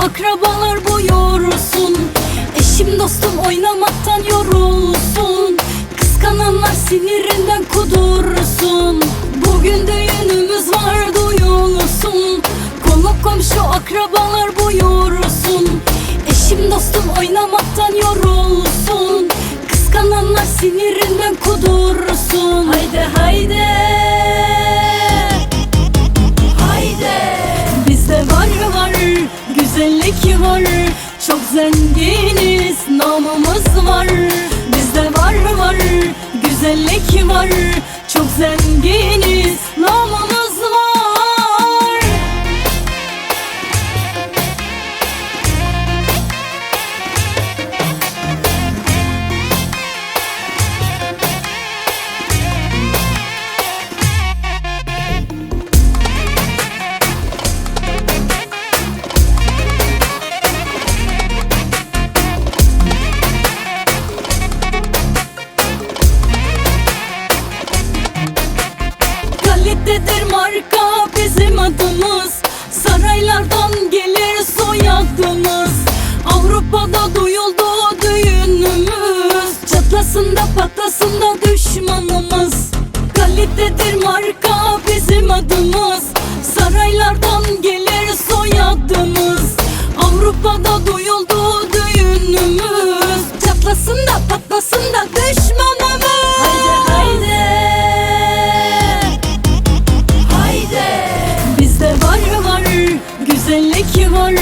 Akrabalar buyursun Eşim dostum oynamaktan yorulsun. Kıskananlar sinirinden kudursun. Bugün düğünümüz var duyulsun. Konu komşu akrabalar buyursun Eşim dostum oynamaktan yorulsun. Kıskananlar sinirinden kudursun. Haydi Haydi güzellik var Çok zenginiz. Namımız bizim adımız Saraylardan gelir soyadımız. Avrupa'da duyuldu düğünümüz. Çatlasın da patlasın da düşmanımız. Haydi haydi. Haydi. Bizde var var güzellik var.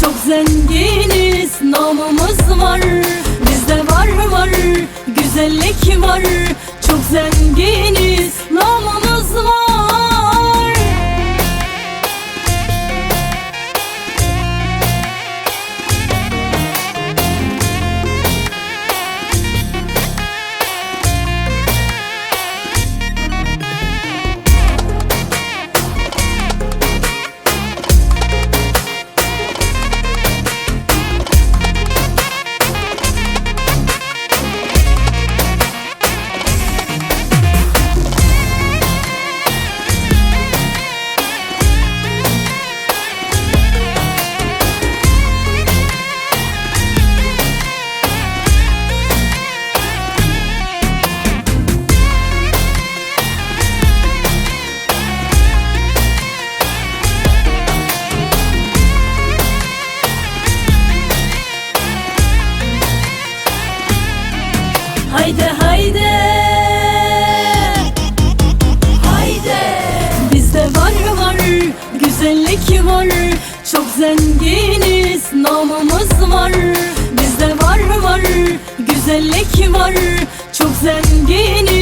Çok zenginiz namımız var. Bizde var var güzellik var. Çok zenginiz namımız var zenginiz namımız var. Bizde var var. Güzellik var. Çok zenginiz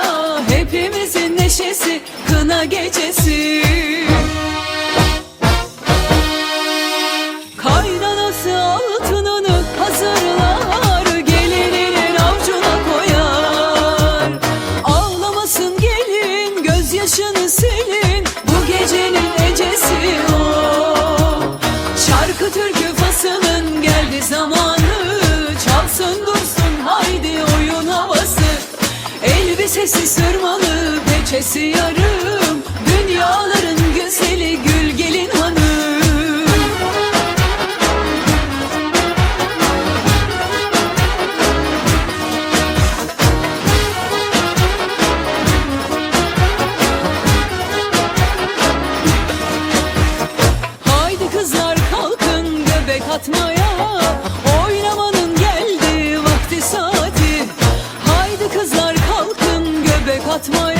Hepimizin neşesi kına gecesi yarım Dünyaların güzeli gül gelin hanım. Haydi kızlar kalkın göbek atmaya. Oynamanın geldi vakti saati. Haydi kızlar kalkın göbek atmaya